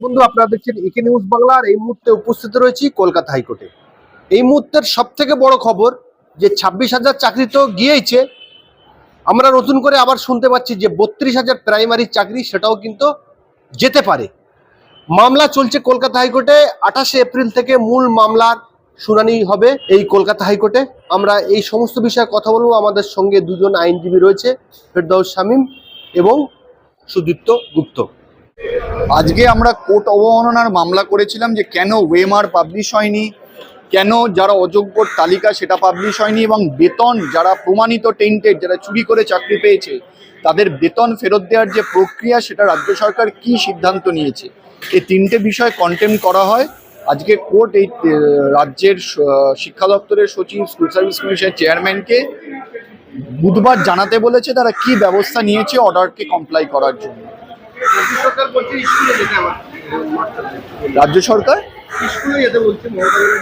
বন্ধু, আপনারা দেখছেন একে নিউজ বাংলার এই মুহূর্তে উপস্থিত রয়েছি কলকাতা হাইকোর্টে। এই মুহূর্তের সব থেকে বড় খবর, যে ছাব্বিশ হাজার চাকরি তো গিয়েইছে, আমরা নতুন করে আবার শুনতে পাচ্ছি যে বত্রিশ হাজার প্রাইমারি চাকরি, সেটাও কিন্তু যেতে পারে। মামলা চলছে কলকাতা হাইকোর্টে, আঠাশে এপ্রিল থেকে মূল মামলার শুনানি হবে এই কলকাতা হাইকোর্টে। আমরা এই সমস্ত বিষয়ে কথা বলব। আমাদের সঙ্গে দুজন আইনজীবী রয়েছে ফেরদাউস শামীম এবং সুদীপ্ত গুপ্ত। আজকে আমরা কোর্ট অবমাননার মামলা করেছিলাম যে কেন ওয়েমার পাবলিশ হয়নি, কেন যারা অযোগ্যর তালিকা সেটা পাবলিশ হয়নি এবং বেতন যারা প্রমাণিত টেন্টেড যারা চুরি করে চাকরি পেয়েছে, তাদের বেতন ফেরত দেওয়ার যে প্রক্রিয়া সেটা রাজ্য সরকার কি সিদ্ধান্ত নিয়েছে? এই তিনটে বিষয় কন্টেম করা হয়। আজকে কোর্ট এই রাজ্যের শিক্ষা দপ্তরের সচিব স্কুল সার্ভিস কমিশনের চেয়ারম্যানকে বুধবার জানাতে বলেছে তারা কি ব্যবস্থা নিয়েছে অর্ডারকে কমপ্লাই করার জন্য। রাজ্য সরকার।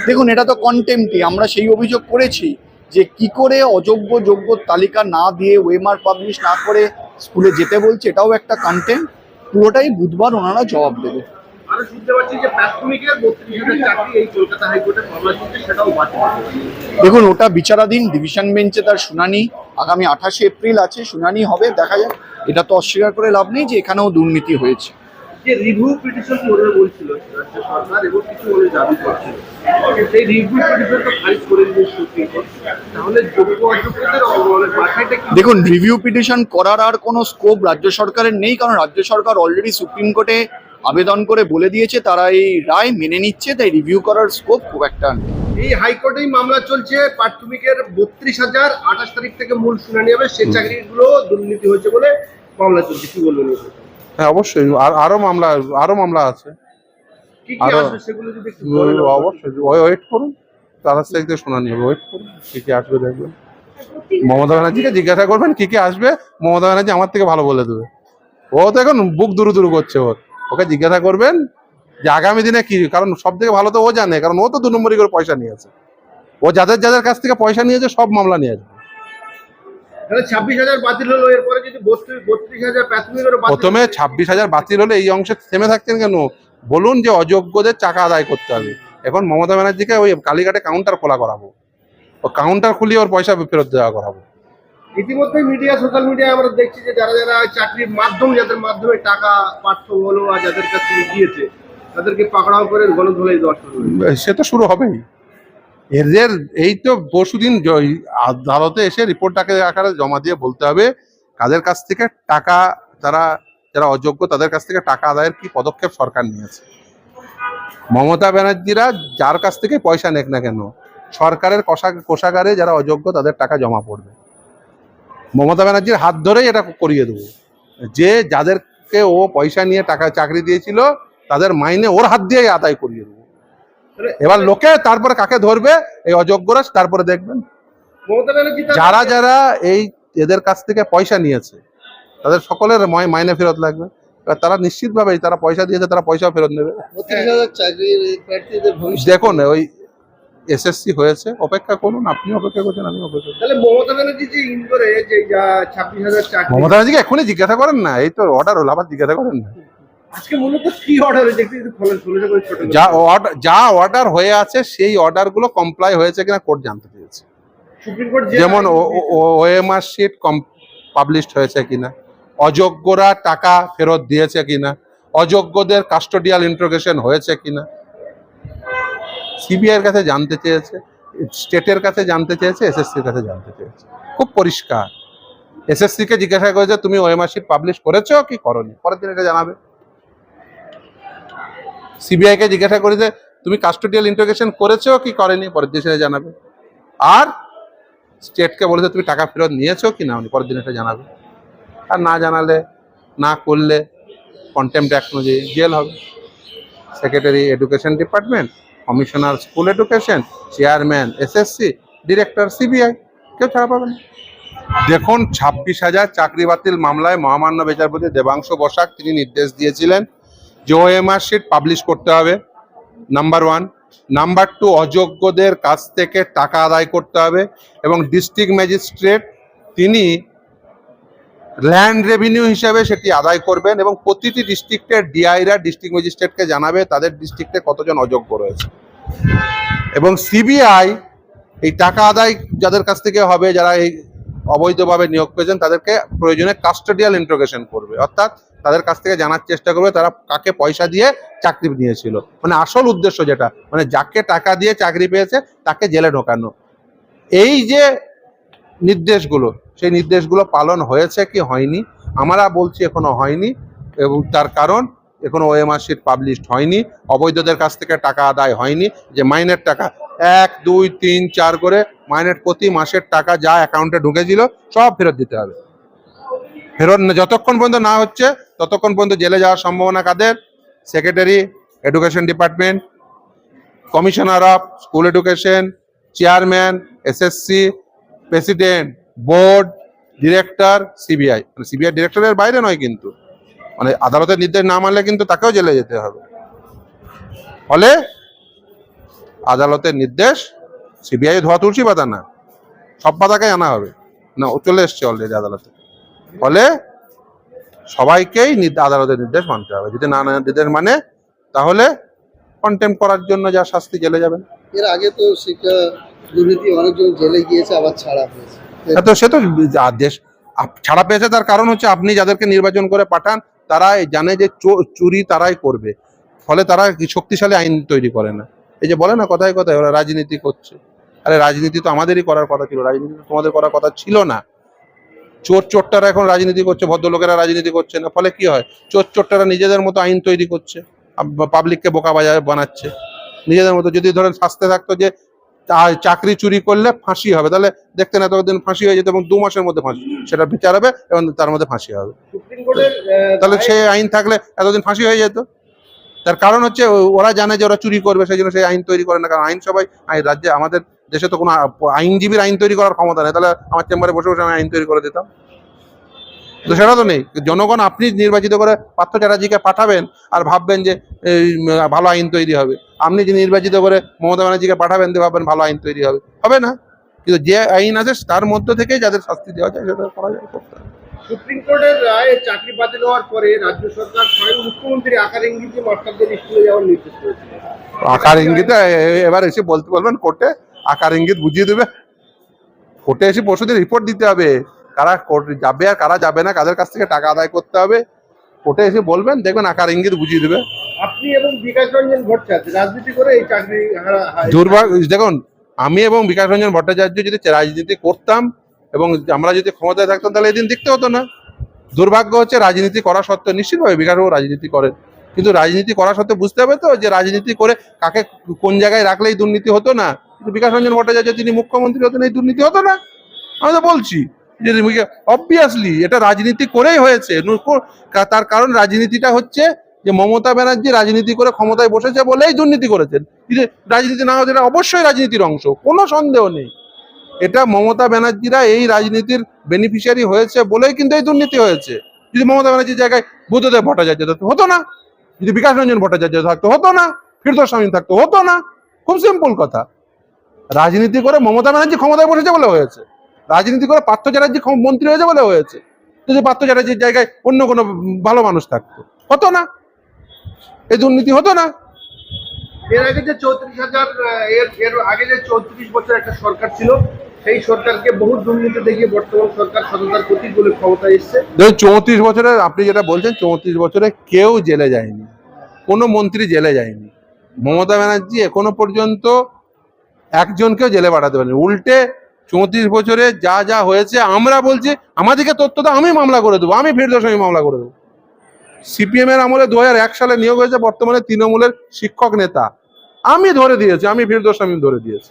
দেখুন এটা তো কন্টেম্পটি আমরা সেই অভিযোগ করেছি যে কি করে অযোগ্য যোগ্য তালিকা না দিয়ে ওয়েমার পাবলিশ না করে স্কুলে যেতে বলছে এটাও একটা কন্টেন্ট পুরোটাই বুধবার ওনারা জবাব দেবে। দেখুন ওটা বিচারাধীন ডিভিশন বেঞ্চে তার শুনানি আগামী আঠাশে এপ্রিল আছে শুনানি হবে দেখা যাক। এটা তো অস্বীকার করে লাভ নেই যে এখানেও দুর্নীতি হয়েছে। যে রিভিউ পিটিশন করবে বলছিল? সরকার এবং কিছু বলে দাবি করছিল সেই রিভিউ পিটিশন তো খারিজ করে দিল সুপ্রিম কোর্ট তাহলে যোগ্য অযোগ্যদের বাছাইটা দেখুন রিভিউ পিটিশন করার আর কোনো স্কোপ রাজ্য সরকারের নেই কারণ রাজ্য সরকার অলরেডি সুপ্রিম কোর্টে আবেদন করে বলে দিয়েছে তারা এই রায় মেনে নিচ্ছে তাই রিভিউ করার স্কোপ খুব একটা নেই। এই হাইকোর্টেই মামলা চলছে প্রাথমিকের বত্রিশ হাজার আঠাশ তারিখ থেকে মূল শুনানি হবে সেই চাকরিগুলো দুর্নীতি হয়েছে বলে মামলা চলছে কি বলবেন হ্যাঁ অবশ্যই। আর আরও মামলা আরও মামলা আছে। আরো-। অবশ্যই। ওয়েট করুন। তারা থেকে শুনানি হবে ওয়েট করুন। কি কি আসবে দেখবেন। মমতা ব্যানার্জিকে জিজ্ঞাসা করবেন কি কি আসবে মমতা ব্যানার্জি আমার থেকে ভালো বলে দেবে। ও তো এখন বুক দুরু দুরু করছে ওর। ওকে জিজ্ঞাসা করবেন যে আগামী দিনে কি কারণ সব থেকে ভালো তো ও জানে কারণ ও তো দু নম্বরই করে পয়সা নিয়েছে। ও যাদের যাদের কাছ থেকে পয়সা নিয়েছে সব মামলা নিয়ে প্রথমে ছাব্বিশ হাজার বাতিল হলে এই অংশে থেমে থাকছেন কেন? বলুন যে অযোগ্যদের টাকা আদায় করতে হবে। এখন মমতা ব্যানার্জিকে ওই কালীঘাটে কাউন্টার খোলা করাবো। ও কাউন্টার খুলিয়ে ওর পয়সা ফেরত দেওয়া করাবো। ইতিমধ্যে মিডিয়া সোশ্যাল মিডিয়ায় আমরা দেখছি যে যারা যারা চাকরির মাধ্যম যাদের মাধ্যমে টাকা পার্থ বলো আর যাদের কাছ থেকে দিয়েছে তাদেরকে পাকড়াও করে গণধোলাই দেওয়া শুরু সে তো শুরু হবেই। এদের এই তো পরশুদিন আদালতে এসে রিপোর্টটাকে আকারে জমা দিয়ে বলতে হবে কাদের কাছ থেকে টাকা তারা, যারা অযোগ্য তাদের কাছ থেকে টাকা আদায়ের কি পদক্ষেপ সরকার নিয়েছে? মমতা ব্যানার্জিরা যার কাছ থেকে পয়সা নেক না কেন, সরকারের কোষা- কোষাগারে যারা অযোগ্য তাদের টাকা জমা পড়বে। মমতা ব্যানার্জির হাত ধরেই এটা করিয়ে দেবো। যে যাদেরকে ও পয়সা নিয়ে টাকা, চাকরি দিয়েছিল, তাদের মাইনে ওর হাত দিয়েই আদায় করিয়ে দেবো। এবার লোকে তারপরে কাকে ধরবে? এই অযোগ্যরা তারপরে দেখবেন। যারা যারা এই এদের কাছ থেকে পয়সা নিয়েছে তাদের সকলের মাই- মাইনে ফেরত লাগবে। তারা নিশ্চিতভাবেই তারা পয়সা দিয়েছে তারা পয়সা ফেরত নেবে। দেখুন ওই এসএসসি হয়েছে অপেক্ষা করুন আপনি অপেক্ষা করছেন আমি অপেক্ষা করছি। তাহলে মমতা ব্যানার্জি যে ইন্দোরে যে ছাব্বিশ হাজার মমতা ব্যানার্জিকে এখনই জিজ্ঞাসা করেন না এই তো অর্ডার হলো আবার জিজ্ঞাসা করেন না। যা অর্ডার যা অর্ডার হয়ে আছে সেই অর্ডারগুলো কমপ্লাই হয়েছে কিনা কোর্ট জানতে চেয়েছে সুপ্রিম কোর্ট যেমন ওএমআর শিট কম পাবলিশড হয়েছে কিনা। অযোগ্যরা টাকা ফেরত দিয়েছে কিনা। অযোগ্যদের কাস্টোডিয়াল ইন্ট্রোগেশন হয়েছে কিনা। সিবিআই এর কাছে জানতে চেয়েছে স্টেটের কাছে জানতে চেয়েছে এসএসসির কাছে জানতে চেয়েছে। খুব পরিষ্কার। এসএসসি কে জিজ্ঞাসা করেছে তুমি ওএমআর শিট পাবলিশ করেছ? কি করনি? পরের দিন এটা জানাবে। সিবিআই কে জিজ্ঞাসা করেছে তুমি কাস্টোডিয়াল ইন্ট্রোগেশন করেছ কি করেনি? পরের দিন সেটা জানাবে। আর স্টেটকে বলেছে, তুমি টাকা ফেরত নিয়েছো কি না? পরের দিন এটা জানাবে। আর না জানালে, না করলে কন্টেম্প অ্যাক্ট অনুযায়ী জেল হবে। Secretary education department commissioner school education chairman SSC director CBI কেউ ছাড়া পাবে না। দেখুন, ছাব্বিশ হাজার চাকরি বাতিল মামলায় মহামান্য বিচারপতি দেবাংশ বসাক তিনি নির্দেশ দিয়েছিলেন যে ওএমআর শিট পাবলিশ করতে হবে নাম্বার ওয়ান নাম্বার টু অযোগ্যদের কাছ থেকে টাকা আদায় করতে হবে এবং ডিস্ট্রিক্ট ম্যাজিস্ট্রেট তিনি ল্যান্ড রেভিনিউ হিসাবে সেটি আদায় করবেন এবং প্রতিটি ডিস্ট্রিক্টের ডিআইরা ডিস্ট্রিক্ট ম্যাজিস্ট্রেটকে জানাবে তাদের ডিস্ট্রিক্টে কতজন অযোগ্য রয়েছে। এবং সিবিআই এই টাকা আদায় যাদের কাছ থেকে হবে, যারা এই অবৈধভাবে নিয়োগ পেয়েছেন, তাদেরকে প্রয়োজনে কাস্টোডিয়াল ইন্ট্রোগেশন করবে। অর্থাৎ তাদের কাছ থেকে জানার চেষ্টা করবে, তারা কাকে পয়সা দিয়ে চাকরি নিয়েছিল। মানে আসল উদ্দেশ্য যেটা মানে যাকে টাকা দিয়ে চাকরি পেয়েছে, তাকে জেলে ঢোকানো। এই যে নির্দেশগুলো, সেই নির্দেশগুলো পালন হয়েছে কি হয়নি? আমরা বলছি এখনও হয়নি, এবং তার কারণ এখনও ওএমআর শিট পাবলিশড হয়নি। অবৈধদের কাছ থেকে টাকা আদায় হয়নি, যে মাইনের টাকা। এক, দুই, তিন, চার করে মাইনের প্রতি মাসের টাকা যা অ্যাকাউন্টে ঢুকেছিল, সব ফেরত দিতে হবে। ফেরত যতক্ষণ পর্যন্ত না হচ্ছে, ততক্ষণ পর্যন্ত জেলে যাওয়ার সম্ভাবনা কাদের? Secretary education department commissioner of school education chairman SSC president board director CBI মানে সিবিআই ডিরেক্টরের বাইরে নয় কিন্তু। মানে আদালতের নির্দেশ না মানলে কিন্তু তাকেও জেলে যেতে হবে। ফলে আদালতের নির্দেশ সিবিআই ধোয়া তুলসী পাতা না। সব পাতাকে আনা হবে। না চলে এসছে অলরেডি আদালতে। ফলে সবাইকেই আদালতের নির্দেশ মানতে হবে। যদি না নির্দেশ মানে তাহলে কন্টেম্প করার জন্য যা শাস্তি জেলে যাবেন। এর আগে তো শিক্ষা দুর্নীতি অনেকজন জেলে গিয়েছে আবার ছাড়া পেয়েছে। তো সে তো দেশ ছাড়া পেয়েছে তার কারণ হচ্ছে আপনি যাদেরকে নির্বাচন করে পাঠান তারা জানে যে চুরি তারাই করবে। ফলে তারা শক্তিশালী আইন তৈরি করে না। এই যে বলে না কথায় কথায় ওরা রাজনীতি করছে। আরে রাজনীতি তো আমাদেরই করার কথা ছিল রাজনীতি তো তোমাদের করার কথা ছিল না। চোর চোরটারা এখন রাজনীতি করছে ভদ্রলোকেরা রাজনীতি করছে না। ফলে কি হয়? চোর চোরটারা নিজেদের মতো আইন তৈরি করছে পাবলিককে বোকা বাজার বানাচ্ছে। নিজেদের মতো যদি ধরেন শাস্তে থাকতো যে চাকরি চুরি করলে ফাঁসি হবে তাহলে দেখতেন এতদিন ফাঁসি হয়ে যেত এবং দু মাসের মধ্যে ফাঁসি সেটা বিচার হবে এবং তার মধ্যে ফাঁসি হবে। তাহলে সেই আইন থাকলে এতদিন ফাঁসি হয়ে যেত। তার কারণ হচ্ছে ওরা জানে যে ওরা চুরি করবে সেই জন্য সেই আইন তৈরি করে না। কারণ আইন সবাই আইন রাজ্যে আমাদের দেশে তো কোনো আইনজীবীর আইন তৈরি করার ক্ষমতা নেই। তাহলে আমার চেম্বারে বসে বসে আমি আইন তৈরি করে দিতাম। তো সেটা তো নেই। জনগণ আপনি নির্বাচিত করে পার্থ চ্যাটার্জিকে পাঠাবেন আর ভাববেন যে ভালো আইন তৈরি হবে। আপনি যে নির্বাচিত করে মমতা ব্যানার্জিকে পাঠাবেন দিয়ে ভাববেন ভালো আইন তৈরি হবে। হবে না। কিন্তু যে আইন আছে তার মধ্যে থেকে যাদের শাস্তি দেওয়া যায় সেটা করা যায় করতে হবে সুপ্রিম কোর্টের রায়ে চাকরি বাতিল হওয়ার পরে রাজ্য সরকার স্বয়ং মুখ্যমন্ত্রী আকার ইঙ্গিতে মাস্টারদের স্কুলে যাওয়ার নির্দেশ করেছে আকার ইঙ্গিতে এবার এসে বলতে বলবেন কোর্টে আকার ইঙ্গিত বুঝিয়ে দেবে। কোর্টে এসে পরশুদিন রিপোর্ট দিতে হবে। কারা কোর্ট যাবে আর কারা যাবে না কাদের কাছ থেকে টাকা আদায় করতে হবে। কোর্টে এসে বলবেন দেখবেন আকার ইঙ্গিত বুঝিয়ে দেবে। আপনি এবং বিকাশ রঞ্জন ভট্টাচার্য রাজনীতি করে এই চাকরি দুর্ভাগ্য দেখুন আমি এবং বিকাশ রঞ্জন ভট্টাচার্য যদি রাজনীতি করতাম এবং আমরা যদি ক্ষমতায় থাকতাম তাহলে এদিন দেখতে হতো না। দুর্ভাগ্য হচ্ছে রাজনীতি করা সত্ত্বেও নিশ্চিতভাবে বিকাশবাবু রাজনীতি করেন। কিন্তু রাজনীতি করা সত্ত্বেও বুঝতে হবে তো যে রাজনীতি করে কাকে কোন জায়গায় রাখলেই দুর্নীতি হতো না। কিন্তু বিকাশ রঞ্জন ভট্টাচার্য তিনি মুখ্যমন্ত্রী হতেন, এই দুর্নীতি হতো না। আমি তো বলছি যে অবভিয়াসলি এটা রাজনীতি করেই হয়েছে। তার কারণ রাজনীতিটা হচ্ছে যে মমতা ব্যানার্জি রাজনীতি করে ক্ষমতায় বসেছে বলেই দুর্নীতি করেছেন। রাজনীতি না এটা অবশ্যই রাজনীতির অংশ, কোনো সন্দেহ নেই। এটা মমতা ব্যানার্জিরা এই রাজনীতির বেনিফিশিয়ারি হয়েছে বলেই কিন্তু এই দুর্নীতি হয়েছে। যদি মমতা ব্যানার্জির জায়গায় বুদ্ধদেব ভট্টাচার্য থাকতো, হতো না। যদি বিকাশ রঞ্জন ভট্টাচার্য থাকতো, হতো না। ফিরদোস স্বামী থাকতো, হতো না। খুব সিম্পল কথা। রাজনীতি করে মমতা ব্যানার্জি ক্ষমতায় বসেছে বলে হয়েছে। রাজনীতি করে পার্থ চ্যাটার্জি মন্ত্রী হয়েছে বলে হয়েছে। যদি পার্থ চ্যাটার্জির জায়গায় অন্য কোনো ভালো মানুষ থাকতো হতো না। এই দুর্নীতি হতো না। এর আগে যে চৌত্রিশ হাজার এর এর আগে যে চৌত্রিশ বছর একটা সরকার ছিল সেই সরকারকে বহু দুর্নীতি দেখিয়ে বর্তমান সরকার সততার প্রতীক বলে ক্ষমতায় এসছে। চৌত্রিশ বছরে আপনি যেটা বলছেন চৌত্রিশ বছরে কেউ জেলে যায়নি। কোনো মন্ত্রী জেলে যায়নি। মমতা ব্যানার্জি এখনও পর্যন্ত একজনকেও জেলে পাঠাতে পারেনি। উল্টে চৌত্রিশ বছরে যা যা হয়েছে, আমরা বলছি, আমাদেরকে তথ্য দাও, আমি মামলা করে দেবো, আমি ফিরদোস আমি মামলা করে দেবো। সিপিএম এর আমলে দু এক সালে নিয়োগ হয়েছে বর্তমানে তৃণমূলের শিক্ষক নেতা। আমি ধরে দিয়েছি, আমি ফিরদোস আমি ধরে দিয়েছি।